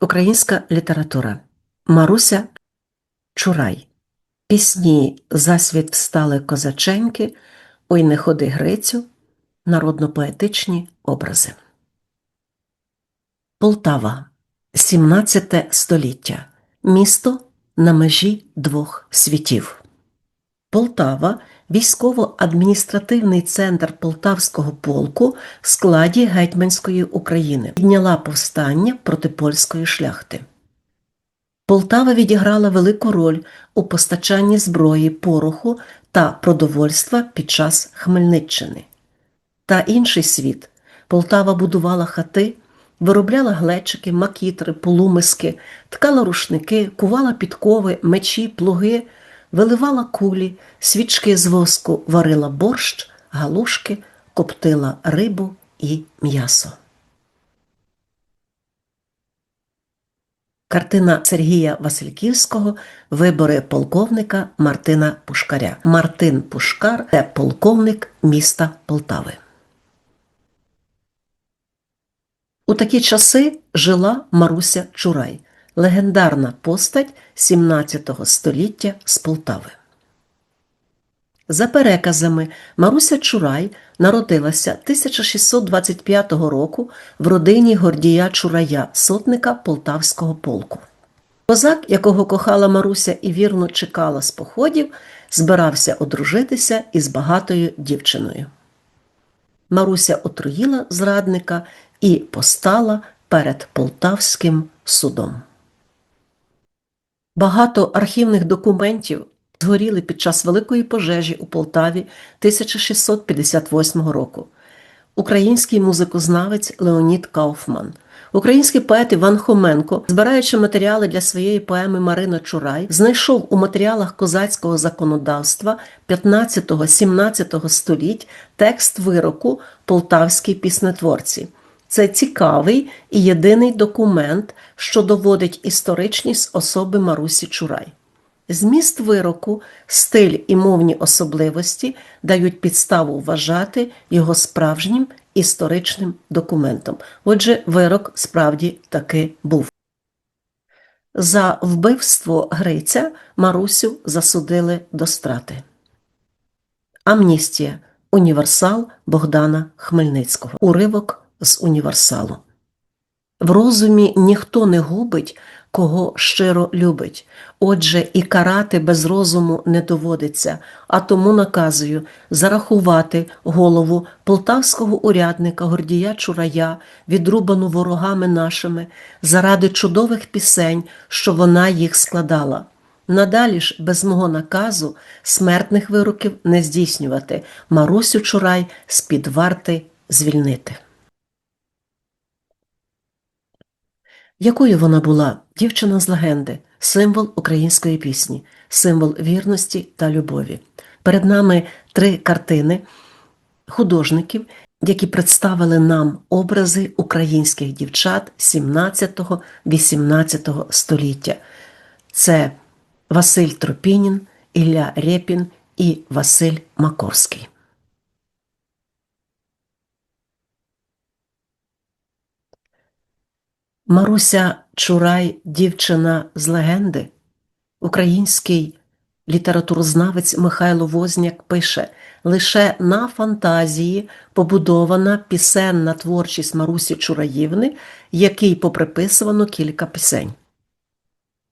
Українська література Маруся Чурай. Пісні Засвіт встали козаченьки, Ой не ходи Грицю, народно-поетичні образи. Полтава, 17 століття. Місто на межі двох світів. Полтава військово-адміністративний центр Полтавського полку в складі Гетьманської України підняла повстання проти польської шляхти. Полтава відіграла велику роль у постачанні зброї, пороху та продовольства під час Хмельниччини. Та інший світ Полтава будувала хати, виробляла глечики, макітри, полумиски, ткала рушники, кувала підкови, мечі, плуги, виливала кулі, свічки з воску, варила борщ, галушки, коптила рибу і м'ясо. Картина Сергія Васильківського Вибори полковника Мартина Пушкаря. Мартин Пушкар це полковник міста Полтави. У такі часи жила Маруся Чурай, легендарна постать 17 століття з Полтави. За переказами, Маруся Чурай народилася 1625 року в родині Гордія Чурая, сотника Полтавського полку. Козак, якого кохала Маруся і вірно чекала з походів, збирався одружитися із багатою дівчиною. Маруся отруїла зрадника і постала перед полтавським судом. Багато архівних документів згоріли під час великої пожежі у Полтаві 1658 року. Український музикознавець Леонід Кауфман, український поет Іван Хоменко, збираючи матеріали для своєї поеми Марина Чурай, знайшов у матеріалах козацького законодавства 15-17 століть текст вироку полтавській піснетворці. Це цікавий і єдиний документ, що доводить історичність особи Марусі Чурай. Зміст вироку, стиль і мовні особливості дають підставу вважати його справжнім історичним документом. Отже, вирок справді таки був. За вбивство Гриця Марусю засудили до страти. Амністія. Універсал Богдана Хмельницького. Уривок з універсалу. В розумі ніхто не губить, кого щиро любить. Отже, і карати без розуму не доводиться, а тому наказую зарахувати голову полтавського урядника Гордія Чурая, відрубану ворогами нашими, заради чудових пісень, що вона їх складала. Надалі ж без мого наказу смертних вироків не здійснювати, Марусю Чурай з-під варти звільнити. Якою вона була дівчина з легенди, символ української пісні, символ вірності та любові. Перед нами три картини художників, які представили нам образи українських дівчат 17-18 століття. Це Василь Тропінін, Ілля Рєпін і Василь Макорський. Маруся Чурай, дівчина з легенди, український літературознавець Михайло Возняк пише: лише на фантазії побудована пісенна творчість Марусі Чураївни, який поприписувано кілька пісень.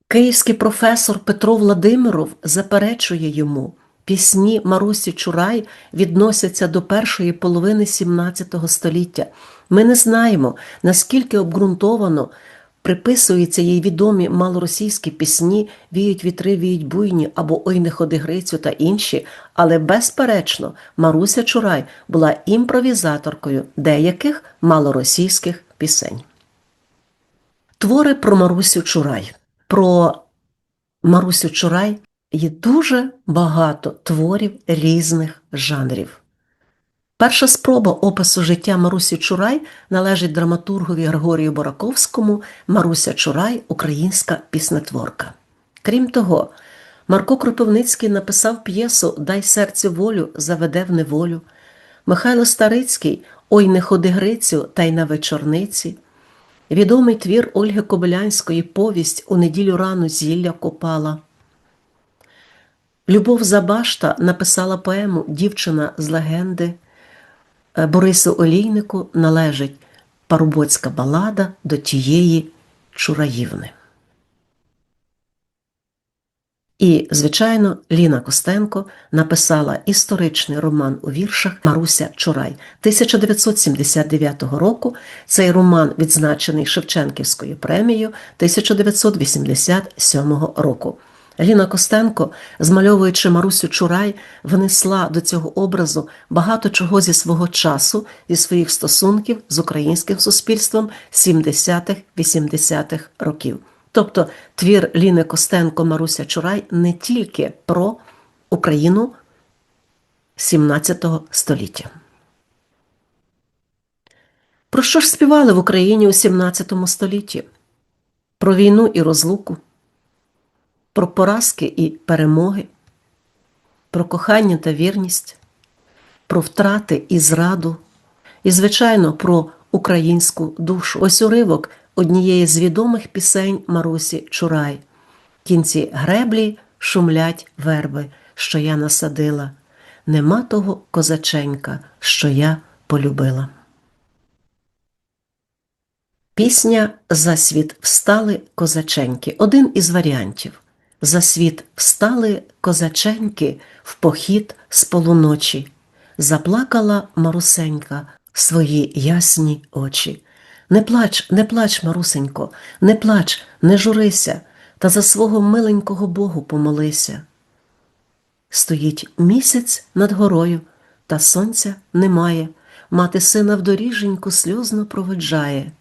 Київський професор Петро Владимиров заперечує йому. Пісні Марусі Чурай відносяться до першої половини XVII століття. Ми не знаємо, наскільки обґрунтовано приписуються їй відомі малоросійські пісні Віють вітри, віють буйні або Ой не ходи Грицю та інші, але безперечно, Маруся Чурай була імпровізаторкою деяких малоросійських пісень. Твори про Марусю Чурай. Про Марусю Чурай є дуже багато творів різних жанрів. Перша спроба опису життя Марусі Чурай належить драматургові Григорію Бораковському Маруся Чурай українська піснетворка. Крім того, Марко Кропивницький написав п'єсу Дай серцю волю, заведе в неволю. Михайло Старицький Ой не ходи Грицю та й на вечорниці. Відомий твір Ольги Кобилянської повість у неділю рано зілля копала. Любов Забашта написала поему Дівчина з легенди. Е, Борису Олійнику належить парубоцька балада до тієї Чураївни. І, звичайно, Ліна Костенко написала історичний роман у віршах Маруся Чурай 1979 року. Цей роман відзначений Шевченківською премією 1987 року. Ліна Костенко, змальовуючи Марусю Чурай, внесла до цього образу багато чого зі свого часу, зі своїх стосунків з українським суспільством 70-х-80-х років. Тобто твір Ліни Костенко Маруся Чурай не тільки про Україну 17 століття. Про що ж співали в Україні у 17 столітті? Про війну і розлуку, про поразки і перемоги, про кохання та вірність, про втрати і зраду, і, звичайно, про українську душу. Ось уривок однієї з відомих пісень Марусі Чурай. Кінці греблі шумлять верби, що я насадила. Нема того козаченька, що я полюбила. Пісня За світ встали козаченьки. Один із варіантів. За світ встали козаченьки в похід з полуночі. Заплакала Марусенька свої ясні очі. Не плач, не плач, Марусенько, не плач, не журися, та за свого миленького Богу помолися. Стоїть місяць над горою, та сонця немає, мати сина в доріженьку сльозно проведжає.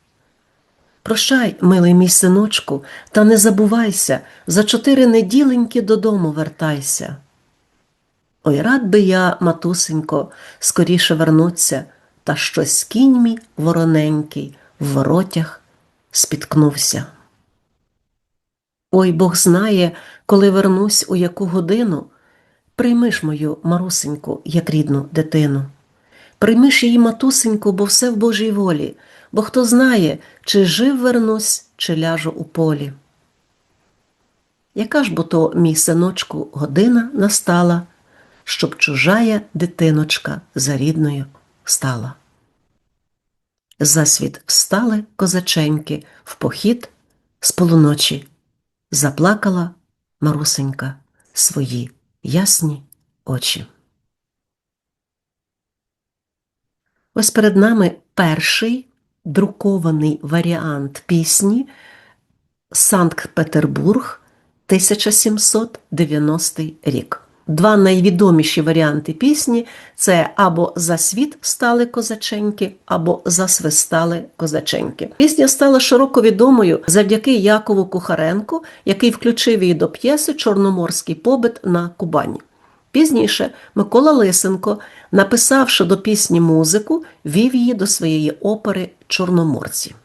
Прощай, милий мій синочку, та не забувайся, за чотири неділеньки додому вертайся. Ой, рад би я, матусенько, скоріше вернуться, та щось кінь мій вороненький в воротях спіткнувся. Ой Бог знає, коли вернусь у яку годину, прийми ж мою марусеньку, як рідну дитину. Прийми ж її матусеньку, бо все в Божій волі, бо хто знає, чи жив вернусь, чи ляжу у полі. Яка ж бо то, мій синочку, година настала, щоб чужая дитиночка за рідною стала. Засвіт встали козаченьки в похід з полуночі. Заплакала Марусенька свої ясні очі. Ось перед нами перший друкований варіант пісні Санкт-Петербург 1790 рік. Два найвідоміші варіанти пісні це або за світ стали козаченьки, або засвистали козаченьки. Пісня стала широко відомою завдяки Якову Кухаренку, який включив її до п'єси Чорноморський побит на Кубані. Пізніше Микола Лисенко, написавши до пісні музику, вів її до своєї опери Чорноморці.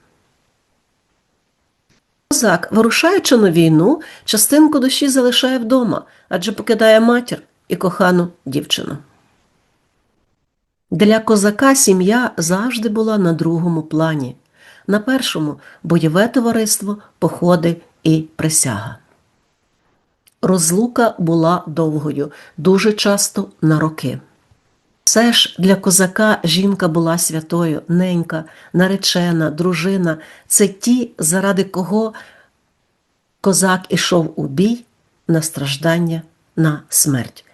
Козак, вирушаючи на війну, частинку душі залишає вдома, адже покидає матір і кохану дівчину. Для козака сім'я завжди була на другому плані, на першому бойове товариство, походи і присяга. Розлука була довгою, дуже часто на роки. Все ж для козака жінка була святою, ненька, наречена, дружина це ті, заради кого козак ішов у бій на страждання, на смерть.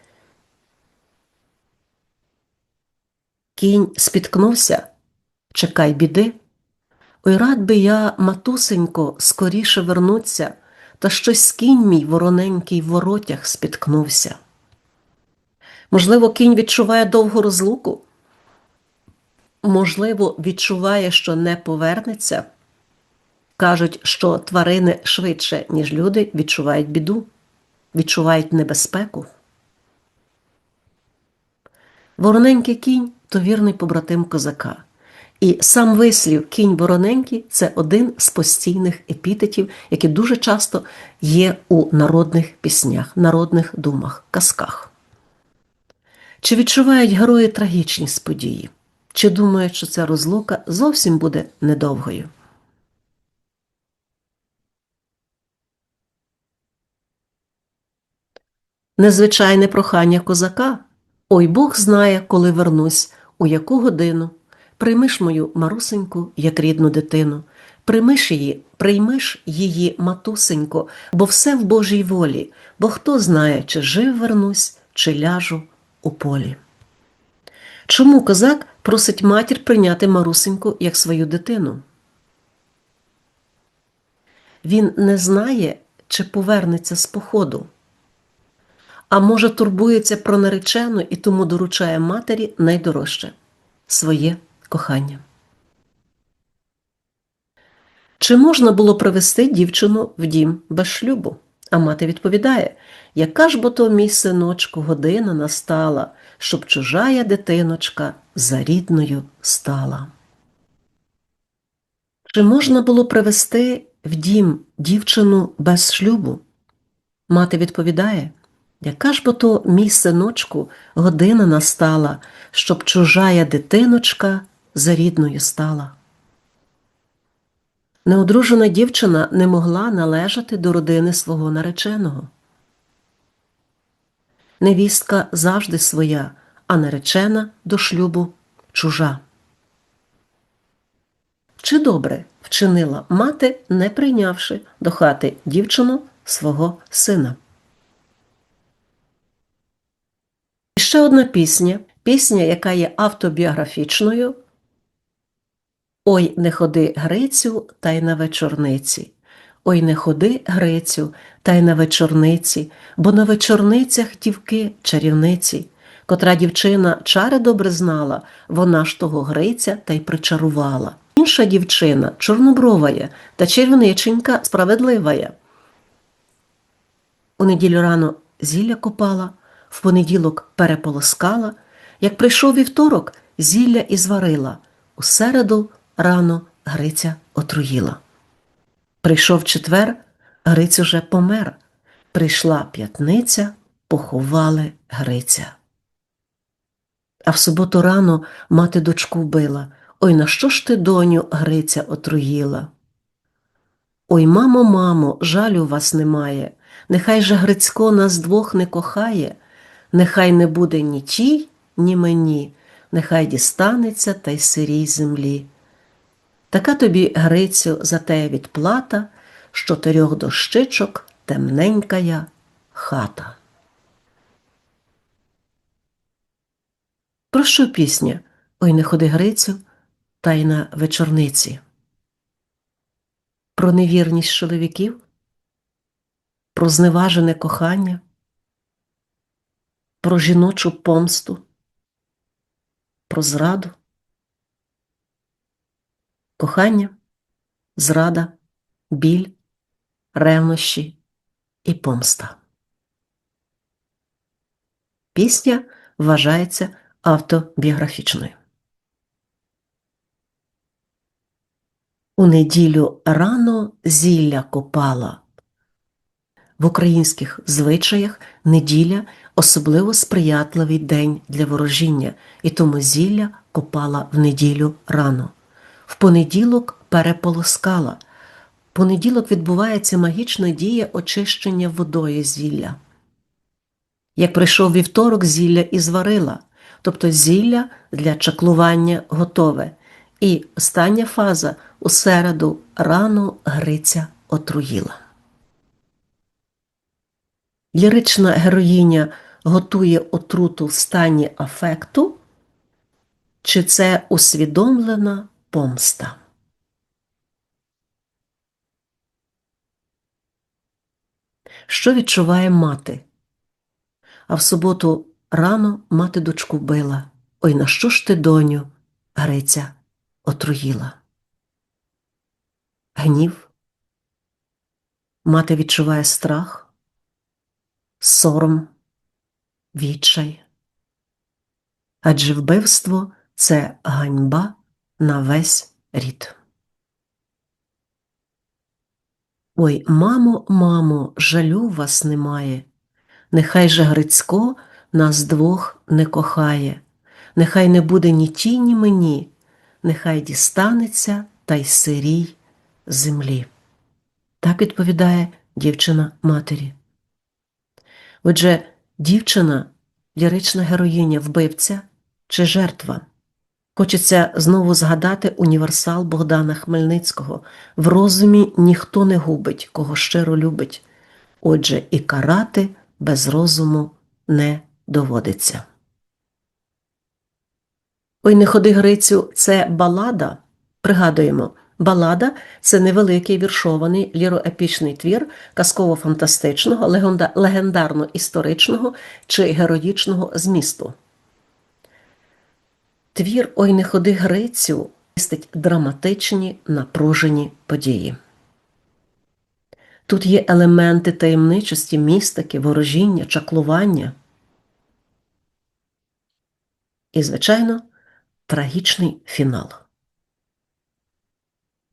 Кінь спіткнувся, чекай біди. Ой, рад би я, матусенько, скоріше вернуться, та щось кінь мій вороненький в воротях спіткнувся. Можливо, кінь відчуває довгу розлуку, можливо, відчуває, що не повернеться. Кажуть, що тварини швидше, ніж люди, відчувають біду, відчувають небезпеку. Вороненький кінь то вірний побратим козака. І сам вислів кінь вороненький це один з постійних епітетів, які дуже часто є у народних піснях, народних думах, казках. Чи відчувають герої трагічність події, чи думають, що ця розлука зовсім буде недовгою? Незвичайне прохання козака Ой Бог знає, коли вернусь, у яку годину. Приймиш мою марусеньку, як рідну дитину. Приймиш її, приймиш її, матусенько, бо все в Божій волі, бо хто знає, чи жив вернусь, чи ляжу у полі. Чому козак просить матір прийняти марусеньку як свою дитину? Він не знає, чи повернеться з походу. А може, турбується про наречену і тому доручає матері найдорожче своє кохання. Чи можна було привести дівчину в дім без шлюбу? А мати відповідає, яка ж бо то мій синочку година настала, щоб чужая дитиночка за рідною стала. Чи можна було привести в дім дівчину без шлюбу? Мати відповідає, яка ж бо то мій синочку година настала, щоб чужая дитиночка за рідною стала. Неодружена дівчина не могла належати до родини свого нареченого. Невістка завжди своя, а наречена до шлюбу чужа. Чи добре вчинила мати, не прийнявши до хати дівчину свого сина? І ще одна пісня, пісня, яка є автобіографічною. Ой, не ходи Грицю, та й на вечорниці. Ой, не ходи Грицю, та й на вечорниці, бо на вечорницях дівки чарівниці. Котра дівчина чари добре знала, вона ж того Гриця та й причарувала. Інша дівчина чорнобровая та червниченька справедливая. У неділю рано зілля копала, в понеділок переполоскала, як прийшов вівторок, зілля і зварила, у середу рано Гриця отруїла. Прийшов четвер, Гриць уже помер. Прийшла п'ятниця, поховали Гриця. А в суботу рано мати дочку вбила. Ой, на що ж ти, доню, Гриця отруїла? Ой, мамо, мамо, жалю вас немає. Нехай же Грицько нас двох не кохає, нехай не буде ні тій, ні мені, нехай дістанеться та й сирій землі. Така тобі, Грицю, за те відплата, з чотирьох дощичок темненькая хата. Про що пісня? Ой, не ходи Грицю, та й на вечорниці. Про невірність чоловіків, про зневажене кохання, про жіночу помсту, про зраду кохання, зрада, біль, ревнощі і помста. Пісня вважається автобіографічною. У неділю рано зілля копала. В українських звичаях неділя особливо сприятливий день для ворожіння, і тому зілля копала в неділю рано. В понеділок переполоскала. В понеділок відбувається магічна дія очищення водою зілля. Як прийшов вівторок, зілля і зварила, тобто зілля для чаклування готове. І остання фаза у середу рано Гриця отруїла. Лірична героїня готує отруту в стані афекту, чи це усвідомлена помста. Що відчуває мати? А в суботу рано мати дочку била. Ой, на що ж ти, доню, Гриця, отруїла? Гнів. Мати відчуває страх, сором, відчай. Адже вбивство це ганьба на весь рід. Ой, мамо, мамо, жалю вас немає. Нехай же Грицько нас двох не кохає, нехай не буде ні ті, ні мені, нехай дістанеться та й сирій землі. Так відповідає дівчина матері. Отже, Дівчина, лірична героїня, вбивця чи жертва? Хочеться знову згадати універсал Богдана Хмельницького. В розумі ніхто не губить, кого щиро любить. Отже, і карати без розуму не доводиться. Ой, не ходи Грицю, це балада. Пригадуємо, балада це невеликий віршований ліроепічний твір казково-фантастичного, легендарно-історичного чи героїчного змісту. Твір Ой не ходи Грицю містить драматичні напружені події. Тут є елементи таємничості, містики, ворожіння, чаклування. І, звичайно, трагічний фінал.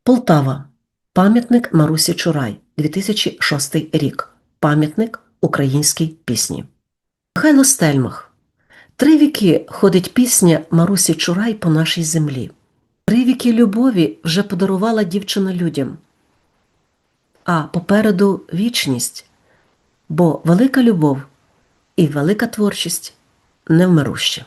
Полтава. Пам'ятник Марусі Чурай, 2006 рік. Пам'ятник українській пісні. Михайло Стельмах. Три віки ходить пісня Марусі Чурай по нашій землі. Три віки любові вже подарувала дівчина людям. А попереду вічність, бо велика любов і велика творчість невмируща.